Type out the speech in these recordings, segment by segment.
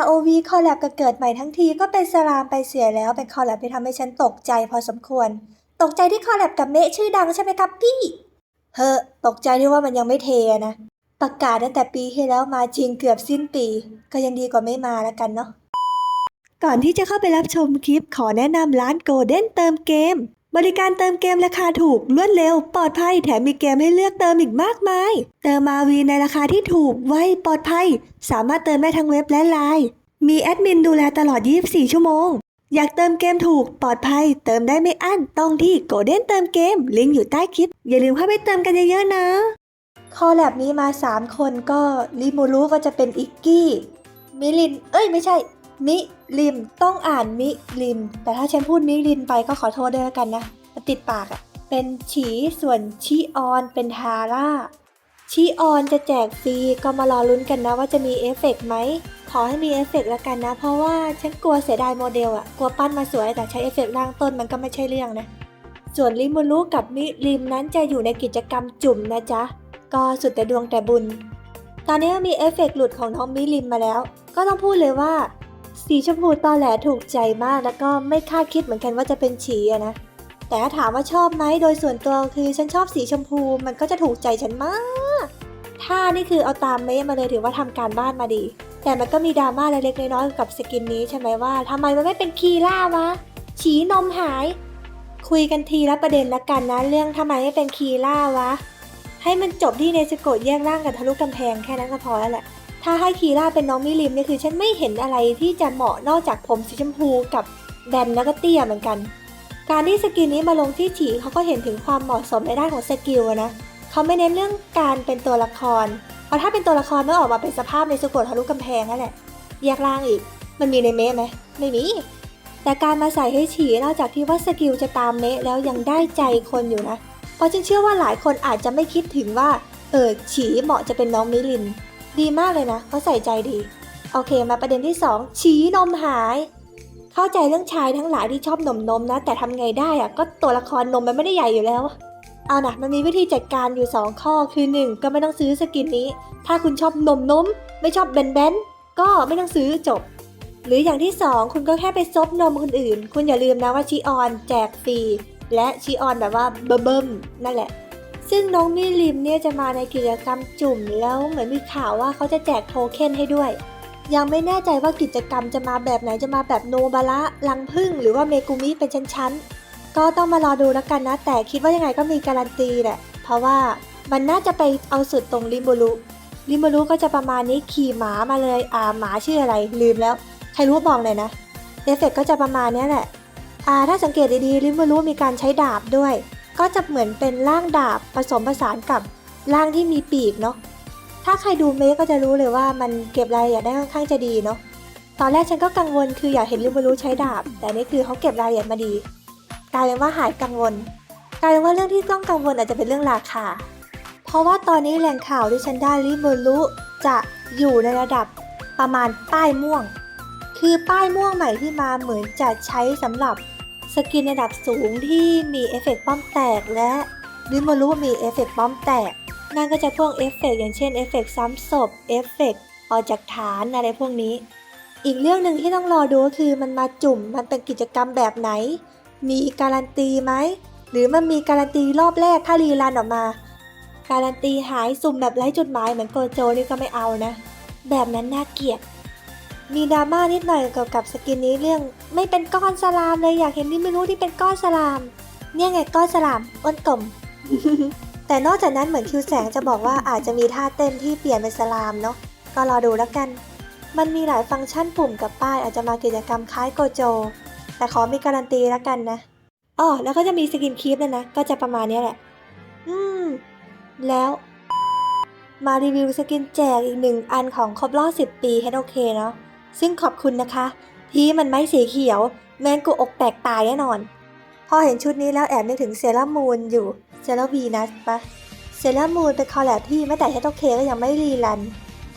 ROV คอลแลบกับเกิดใหม่ทั้งทีก็เป็นสลามไปเสียแล้ว เป็นคอลแลบที่ทำให้ฉันตกใจพอสมควร ตกใจที่คอลแลบกับเมะชื่อดังใช่ไหมครับพี่ เฮ้อตกใจที่ว่ามันยังไม่เทนะ ประกาศตั้งแต่ปีที่แล้วมาจริงเกือบสิ้นปี ก็ยังดีกว่าไม่มาแล้วกันเนาะ ก่อนที่จะเข้าไปรับชมคลิปขอแนะนำร้านโกลเด้นเติมเกม บริการเติมเกมราคาถูกรวดเร็ว ปลอดภัยแถมมีเกมให้เลือกเติมอีกมากมาย เติมมาวีในราคาที่ถูกไวปลอดภัย สามารถเติมได้ทั้งเว็บและไลน์มีแอดมินดูแลตลอด 24 ชั่วโมง อยากเติมเกมถูกปลอดภัย เติมได้ไม่อั้นต้องที่โกลเด้นเติมเกม ลิงก์อยู่ใต้คลิป อย่าลืมเข้าไปเติมกันเยอะๆนะ คอแลบนี้มา 3 คนก็ริมูรุก็จะเป็นอิกกี้มิลิน เอ้ยไม่ใช่ มิ ลิมต้องอ่านมิลิม แต่ถ้าฉันพูดมิลินไปก็ขอโทษด้วยแล้วกันนะมันติดปากอะเป็นฉีส่วนชีออนเป็นทาร่าชีออนจะแจกฟรีก็มารอลุ้นกันนะว่าจะมีเอฟเฟกต์ไหม ขอให้มีเอฟเฟกต์แล้วกันนะ เพราะว่าฉันกลัวเสียดายโมเดลอะกลัวปั้นมาสวยแต่ใช้เอฟเฟกต์ล่างต้นมันก็ไม่ใช่เรื่องนะ ส่วนริมูรุกับมิลิมนั้นจะอยู่ในกิจกรรมจุ่มนะจ๊ะ ก็สุดแต่ดวงแต่บุญ ตอนนี้มีเอฟเฟกต์หลุดของน้องมิลิมมาแล้ว ก็ต้องพูดเลยว่า สีชมพูตอแหลถูกใจมากแล้วก็ไม่คาดคิดเหมือนกันว่าจะเป็นฉีอะนะ แต่ถ้าถามว่าชอบไหมโดยส่วนตัวคือฉันชอบสีชมพูมันก็จะถูกใจฉันมากถ้านี่คือเอาตามเมะมาเลยถือว่าทำการบ้านมาดี แต่มันก็มีดราม่าเล็กๆน้อยๆกับสกินนี้ใช่ไหมว่าทำไมมันไม่เป็นคีล่าวะ ฉีนมหาย คุยกันทีละประเด็นละกันนะเรื่องทำไมไม่เป็นคีล่าวะ ให้มันจบที่เนสโกะแยกร่างกับทะลุกำแพงแค่นั้นก็พอแล้วแหละ ถ้าให้คีร่าเป็นน้องมิลิมเนี่ยคือฉันไม่เห็นอะไรที่จะเหมาะนอกจากผมสีชมพูกับแบนแล้วก็เตี้ยเหมือนกัน การที่สกินนี้มาลงที่ฉีเขาก็เห็นถึงความเหมาะสมในด้านของสกิลนะเขาไม่เน้นเรื่องการเป็นตัวละคร เพราะถ้าเป็นตัวละครไม่ออกมาเป็นสภาพในสโกะทะลุกำแพงนั่นแหละแยกร่างอีก มันมีในเมะไหมไม่มีแต่การมาใส่ให้ฉีนอกจากที่ว่าสกิลจะตามเมะแล้วยังได้ใจคนอยู่นะ เพราะฉันเชื่อว่าหลายคนอาจจะไม่คิดถึงว่า เออฉีเหมาะจะเป็นน้องมิลิน ดีมากเลยนะเขาใส่ใจดี โอเคมาประเด็นที่2ฉีนมหาย เข้าใจเรื่องชายทั้งหลายที่ชอบนมนมนะ แต่ทำไงได้อะก็ตัวละครนมมันไม่ได้ใหญ่อยู่แล้ว เอานะมันมีวิธีจัดการอยู่ 2 ข้อคือ 1 ก็ไม่ต้องซื้อสกินนี้ ถ้าคุณชอบนมนมไม่ชอบแบนแบนก็ไม่ต้องซื้อจบ หรืออย่างที่ 2 คุณก็แค่ไปซบนมคนอื่น คุณอย่าลืมนะว่าชีออนแจกฟรีและชีออนแบบว่าเบิ่มๆนั่นแหละ ซึ่งน้องมิลิมเนี่ยจะมาในกิจกรรมจุ่มแล้วเหมือนมีข่าวว่าเขาจะแจกโทเค็นให้ด้วย ยังไม่แน่ใจว่ากิจกรรมจะมาแบบไหนจะมาแบบโนบาระลังพึ่งหรือว่าเมกุมิเป็นชั้นๆ ก็ต้องมารอดูแล้วกันนะ แต่คิดว่ายังไงก็มีการันตีแหละ เพราะว่ามันน่าจะไปเอาสุดตรงริมบูรุริมบูรุก็จะประมาณนี้ขี่หมามาเลยอ่าหมาชื่ออะไรลืมแล้ว ใครรู้บอกเลยนะเอฟเฟกก็จะประมาณนี้แหละอ่าถ้าสังเกตดีๆริมบูรุมีการใช้ดาบด้วย ก็จะเหมือนเป็นร่างดาบผสมผสานกับร่างที่มีปีกเนาะ ถ้าใครดูเมก็จะรู้เลยว่ามันเก็บรายละเอียดได้ค่อนข้างจะดีเนาะ ตอนแรกฉันก็กังวลคืออยากเห็นริมูรุใช้ดาบ แต่นี่คือเขาเก็บรายละเอียดมาดี กลายเป็นว่าหายกังวล กลายเป็นว่าเรื่องที่ต้องกังวลอาจจะเป็นเรื่องราคา เพราะว่าตอนนี้แหล่งข่าวที่ฉันได้ริมูรุจะอยู่ในระดับประมาณป้ายม่วง คือป้ายม่วงใหม่ที่มาเหมือนจะใช้สำหรับ สกินระดับสูงที่มีเอฟเฟกต์ป้อมแตกและริมูรุมีเอฟเฟกต์ป้อมแตก นั่นก็จะพวกเอฟเฟกต์อย่างเช่นเอฟเฟกต์ซ้ำศพเอฟเฟกต์ออกจากฐานอะไรพวกนี้ อีกเรื่องหนึ่งที่ต้องรอดูก็คือมันมาจุ่มมันเป็นกิจกรรมแบบไหน มีการันตีไหม หรือมันมีการันตีรอบแรกถ้ารีรันออกมา การันตีหายสุ่มแบบไร้จุดหมายเหมือนโกโจนี่ก็ไม่เอานะ แบบนั้นน่าเกลียด มีดราม่านิดหน่อยเกี่ยวกับสกินนี้เรื่อง ไม่เป็นก้อนสลามเลยอยากเห็นที่ไม่รู้ที่เป็นก้อนสลาม เนี่ยไงก้อนสลามอ้วนกลม แต่นอกจากนั้นเหมือนคิวแสงจะบอกว่าอาจจะมีท่าเต้นที่เปลี่ยนเป็นสลามเนาะก็รอดูแล้วกัน มันมีหลายฟังก์ชันปุ่มกับป้ายอาจจะมากิจกรรมคล้ายโกโจ แต่ขอมีการันตีแล้วกันนะอ๋อแล้วก็จะมีสกินคีฟด้วยนะก็จะประมาณนี้แหละ อืม แล้วมารีวิวสกินแจกอีกหนึ่งอันของครบรอบ10 ปี HOK เนาะ ซึ่งขอบคุณนะคะ ที่มันไม่สีเขียว แมนกูอกแตกตายแน่นอน พอเห็นชุดนี้แล้วแอบนึกถึงเซรามูนอยู่เซราวีนัสปะเซรามูนเป็นคอลแลบที่แม้แต่ HOK ก็ยังไม่รีรัน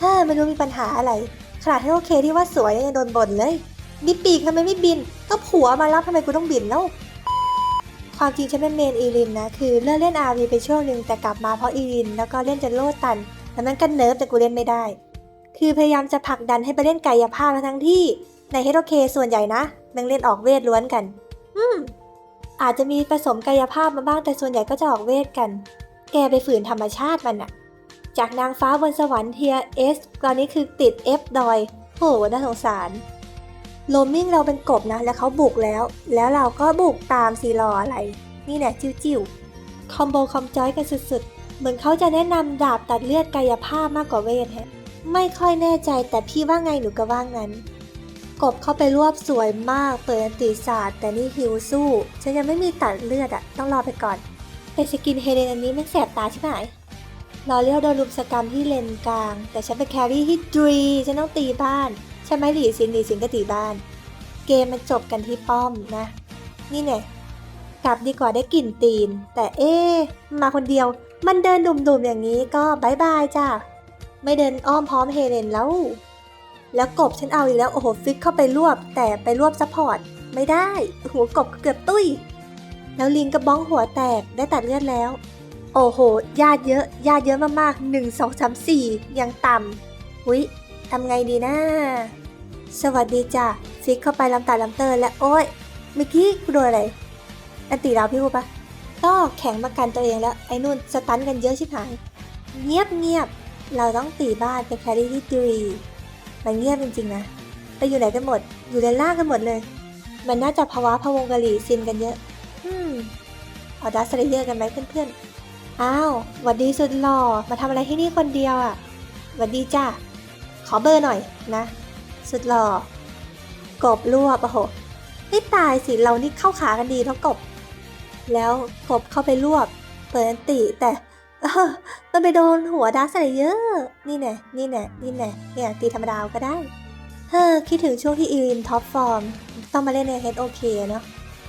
ฮ้ยไม่รู้มีปัญหาอะไร ขนาด HOK ที่ว่าสวยยังโดนบ่นเลยมีปีกทำไมไม่บิน ก็ผัวมารับทำไมกูต้องบินแล้วความจริงฉันเป็นเมนอีรินนะ คือเลิกเล่น RV ไปช่วงหนึ่งแต่กลับมาเพราะอีริน แล้วก็เล่นจนโลดตันแล้วมันก็เนิร์ฟแต่กูเล่นไม่ได้ คือพยายามจะผลักดันให้ไปเล่นกายภาพทั้งที่ในเฮโรเคส่วนใหญ่นะแม่งเล่นออกเวทล้วนกัน อืม อาจจะมีผสมกายภาพมาบ้างแต่ส่วนใหญ่ก็จะออกเวทกัน แกไปฝืนธรรมชาติมันอะจากนางฟ้าบนสวรรค์เทียเอสตอนนี้คือติด F ดอย โหน่าสงสารโรมมิ่งเราเป็นกบนะ แล้วเขาบุกแล้ว แล้วเราก็บุกตามซีรออะไร นี่แหละจิ้วๆ คอมโบคอมจอยกันสุดๆ เหมือนเขาจะแนะนำดาบตัดเลือดกายภาพมากกว่าเวทฮะ ไม่ค่อยแน่ใจแต่พี่ว่าไงหนูก็ว่างั้น กบเข้าไปรวบสวยมากเปิดอันติศาสตร์ แต่นี่ฮิวสู้ ฉันยังไม่มีตัดเลือดอะต้องรอไปก่อนเป็นสกินเฮเลนอันนี้ไม่แสบตาใช่ไหมรอเลี้ยวโดนลุมสกรรมที่เลนกลาง แต่ฉันเป็นแครี่ที่ดรีฉันต้องตีบ้านใช่ไหมหลีสินหลีสินก็ตีบ้าน เกมมันจบกันที่ป้อมนะ นี่เนี่ยกลับดีกว่าได้กลิ่นตีน แต่เอ๊มาคนเดียว มันเดินดุมๆอย่างนี้ก็บายบายจ้า ไม่เดินอ้อมพร้อมเฮเลนแล้ว แล้วกบฉันเอาอีกแล้ว โอ้โหฟิกเข้าไปรวบ แต่ไปรวบซัพพอร์ต ไม่ได้หัวกบเกือบตุ้ย แล้วลิงกระบ้องหัวแตกได้ตัดเลือดแล้ว โอ้โหญาติเยอะญาติเยอะมากๆหนึ่งสองสามสี่ยังต่ำหุยทำไงดีนะ สวัสดีจ้ะฟิกเข้าไปลำตาลำเตอร์และโอ้ยเมื่อกี้กูโดนอะไรอันตีดาพี่กูปะก็แข็งประกันตัวเองแล้ว ไอ้นู่นสตันกันเยอะชิบหาย เงียบเงียบ เราต้องตีบ้านเป็นแครี่ที่ดีมันเงียบจริงๆนะ ไปอยู่ไหนกันหมด อยู่ในล่างกันหมดเลย มันน่าจะภาวะพะวงกะหรี่ซินกันเยอะ อืมเอาดัสเลเยอร์กันไหมเพื่อนๆ อ้าวหวัดดีสุดหล่อ มาทำอะไรที่นี่คนเดียวอะหวัดดีจ้าขอเบอร์หน่อยนะ สุดหล่อกบรวบโอ้โหไม่ตายสิเรานี่เข้าขากันดีเท่ากบ แล้วกบเข้าไปรวบ เปิดติแต่ มันไปโดนหัวดัสเลเยอร์นี่แน่นี่แน่นี่แน่เนี่ยตีธรรมดาก็ได้ เฮ้อคิดถึงช่วงที่อีลินท็อปฟอร์ม ต้องมาเล่นใน HOK เนาะ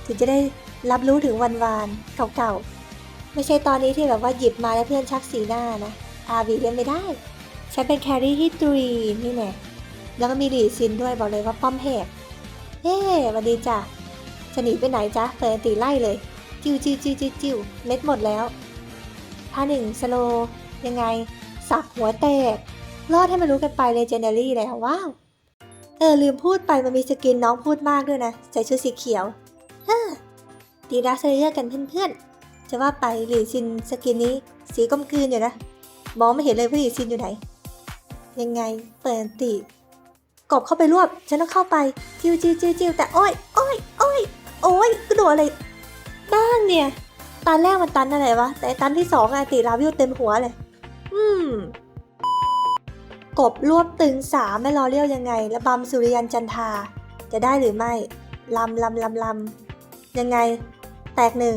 ถึงจะได้รับรู้ถึงวันวานเก่าๆ ไม่ใช่ตอนนี้ที่แบบว่าหยิบมาแล้วเพื่อนชักสีหน้านะอาวีเล่นไม่ได้ฉันเป็นแครี่ที่ตรีนี่แน่แล้วก็มีหลีซินด้วยบอกเลยว่าป้อมแหกเฮ้สวัสดีจ้ะจะหนีไปไหนจ๊ะเปิดอันตีไล่เลยจิวจิ้วจิ้วจิ้วจิ้วเม็ดหมดแล้ว ท่าหนึ่งสโลยังไง สับหัวแตก รอดให้มันรู้กันไปเลเจเนอรี่แล้วว้าว เออ ลืมพูดไปมันมีสกินน้องพูดมากด้วยนะ ใส่ชุดสีเขียวฮ่าดีดัสเซเยอร์กันเพื่อนๆ จะว่าไปหลีซินสกินนี้ สีกลมกลืนอยู่นะ มองไม่เห็นเลยว่าหลีซินอยู่ไหน ยังไงเปิดติกบเข้าไปรวบ ฉันต้องเข้าไป จิ้วจิ้วจิ้วจิ้วแต่โอ้ยโอ้ยโอ้ยโอ้ยกระโดดอะไรบ้างเนี่ย ตันแรกมันตันอะไรวะ แต่ตันที่สองอะติลาวิวเต็มหัวเลย อืม กบรวบตึงสามไม่รอเลี้ยวยังไง และบำสุริยันจันทา จะได้หรือไม่ลำลำลำลำยังไง แตกหนึ่ง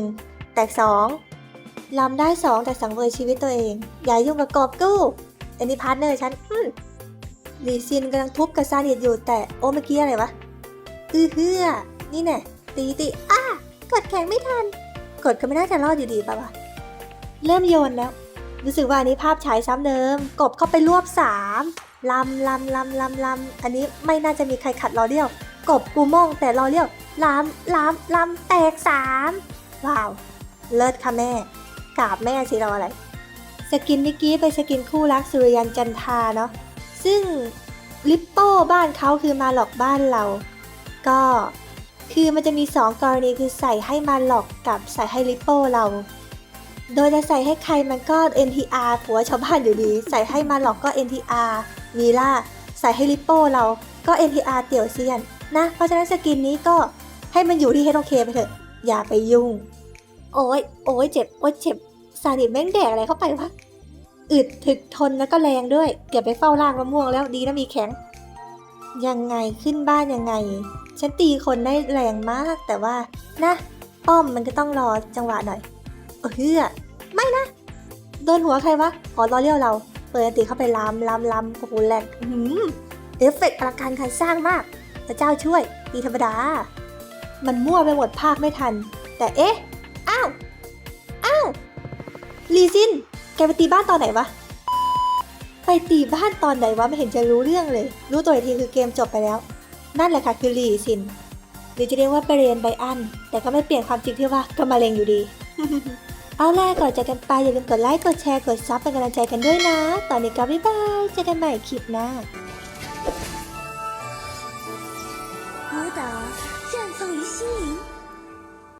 แตกสองลำได้สองแต่สังเวยชีวิตตัวเอง อย่ายุ่งกับกบกู้อันนี้พาร์ทเนอร์ฉันอืมลีซินกำลังทุบกับซาเดียดอยู่แต่โอ้เมื่อกี้อะไรวะอือเฮือนี่แน่ตีตีอ้ากดแข็งไม่ทัน กดก็ไม่น่าจะรอดอยู่ดีป่ะวะเริ่มโยนแล้ว รู้สึกว่าอันนี้ภาพฉายซ้ำเดิม กบเข้าไปรวบสามลำลำลำลำลำอันนี้ไม่น่าจะมีใครขัดรอเลี้ยว กบกูมองแต่รอเลี้ยวลำลำลำแตกสามว้าว เลิศค่ะแม่กราบแม่สิเราอะไร สกินเมื่อกี้เป็นสกินคู่รักสุริยันจันทาเนาะซึ่งลิปโป้บ้านเขาคือมาหลอกบ้านเรา ก็ คือมันจะมี 2 กรณีคือใส่ให้มาหลอกกับใส่ให้ลิปโปเรา โดยจะใส่ให้ใครมันก็ NTR ผัวชาวบ้านอยู่ดี ใส่ให้มาหลอกก็ NTR มีล่าใส่ให้ลิปโปเราก็ NTR เตี่ยวเซียนนะ เพราะฉะนั้นสกินนี้ก็ให้มันอยู่ที่ HOK ไปเถอะ อย่าไปยุ่ง โอ้ยโอ้ยเจ็บ โอ้ยเจ็บซาดิแม่งแดกอะไรเข้าไปวะอึดถึกทนแล้วก็แรงด้วย เก็บไปเฝ้าล่างมะม่วงแล้วดีนะมีแข็ง ยังไงขึ้นบ้านยังไง ฉันตีคนได้แรงมากแต่ว่านะป้อมมันก็ต้องรอจังหวะหน่อยเออเฮือไม่นะ โดนหัวใครวะขอรอเลี้ยวเรา เปิดอันติเข้าไปลามลามลามโอ้โหแหือเอฟเฟกต์อลังการการสร้างมาก พระเจ้าช่วยตีธรรมดา มันมั่วไปหมดภาคไม่ทัน แต่เอ๊ะ อ้าว อ้าว ลีซิน แกไปตีบ้านตอนไหนวะ ไปตีบ้านตอนไหนวะไม่เห็นจะรู้เรื่องเลย รู้ตัวอีกทีคือเกมจบไปแล้ว นั่นแหละค่ะคือลีซิน หรือจะเรียกว่าไปเรียนไบอัน แต่ก็ไม่เปลี่ยนความจริงที่ว่าก็มาเลงอยู่ดี เอาล่ะก่อนจากกันไปอย่าลืมกดไลค์กดแชร์กดซับเป็นกำลังใจกันด้วยนะ ตอนนี้ก็บ๊ายบายเจอกันใหม่คลิปหน้า